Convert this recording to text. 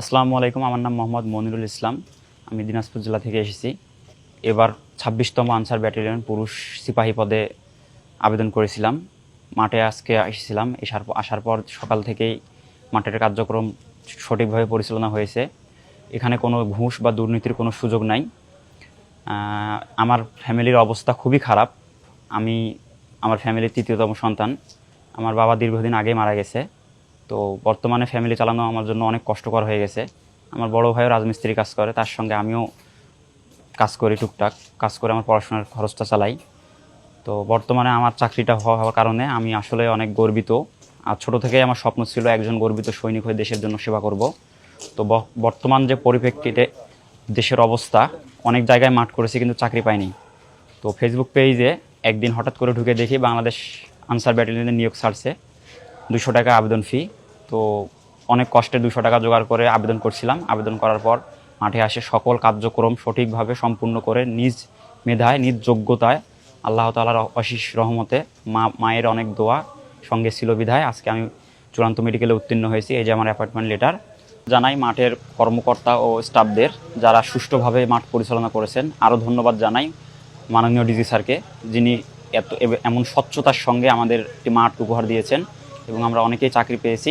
আসসালামু আলাইকুম, আমার নাম মোহাম্মদ মনিরুল ইসলাম। আমি দিনাজপুর জেলা থেকে এসেছি। এবার ছাব্বিশতম আনসার ব্যাটালিয়ন পুরুষ সিপাহী পদে আবেদন করেছিলাম। মাঠে আজকে এসেছিলাম। এসার আসার পর সকাল থেকেই মাঠের কার্যক্রম সঠিকভাবে পরিচালনা হয়েছে। এখানে কোনো ঘুষ বা দুর্নীতির কোনো সুযোগ নাই। আমার ফ্যামিলির অবস্থা খুবই খারাপ। আমি, আমার ফ্যামিলির তৃতীয়তম সন্তান। আমার বাবা দীর্ঘদিন আগে মারা গেছে। তো বর্তমানে ফ্যামিলি চালানো আমার জন্য অনেক কষ্টকর হয়ে গেছে। আমার বড় ভাইও রাজমিস্ত্রি কাজ করে, তার সঙ্গে আমিও কাজ করি টুকটাক, কাজ করে আমার পড়াশোনার খরচটা চালাই। তো বর্তমানে আমার চাকরিটা হওয়া- হওয়ার কারণে আমি আসলে অনেক গর্বিত। আর ছোটো থেকেই আমার স্বপ্ন ছিল একজন গর্বিত সৈনিক হয়ে দেশের জন্য সেবা করব। তো বর্তমান যে পরিপ্রেক্ষিতে দেশের অবস্থা, অনেক জায়গায় মাঠ করেছি কিন্তু চাকরি পাইনি। তো ফেসবুক পেজে একদিন হঠাৎ করে ঢুকে দেখি বাংলাদেশ আনসার ব্যাটালিয়নের নিয়োগ ছাড়ছে। দুশো টাকা আবেদন ফি তো অনেক কষ্টে দুশো টাকা জোগাড় করে আবেদন করছিলাম। আবেদন করার পর মাঠে আসে সকল কার্যক্রম সঠিকভাবে সম্পূর্ণ করে নিজ মেধায়, নিজ যোগ্যতায় আল্লাহ তালার অশিস রহমতে মা, মায়ের অনেক দোয়া, সঙ্গে ছিল বিধায়। আজকে আমি চূড়ান্ত মেডিকেলে উত্তীর্ণ হয়েছি। এই যে আমার অ্যাপয়েন্টমেন্ট লেটার জানাই মাঠের কর্মকর্তা ও স্টাফদের যারা সুষ্ঠুভাবে মাঠ পরিচালনা করেছেন। আরও ধন্যবাদ জানাই মাননীয় ডিজি স্যারকে যিনি এত এমন স্বচ্ছতার সঙ্গে আমাদের একটি মাঠ উপহার দিয়েছেন। এবং আমরা অনেকেই চাকরি পেয়েছি।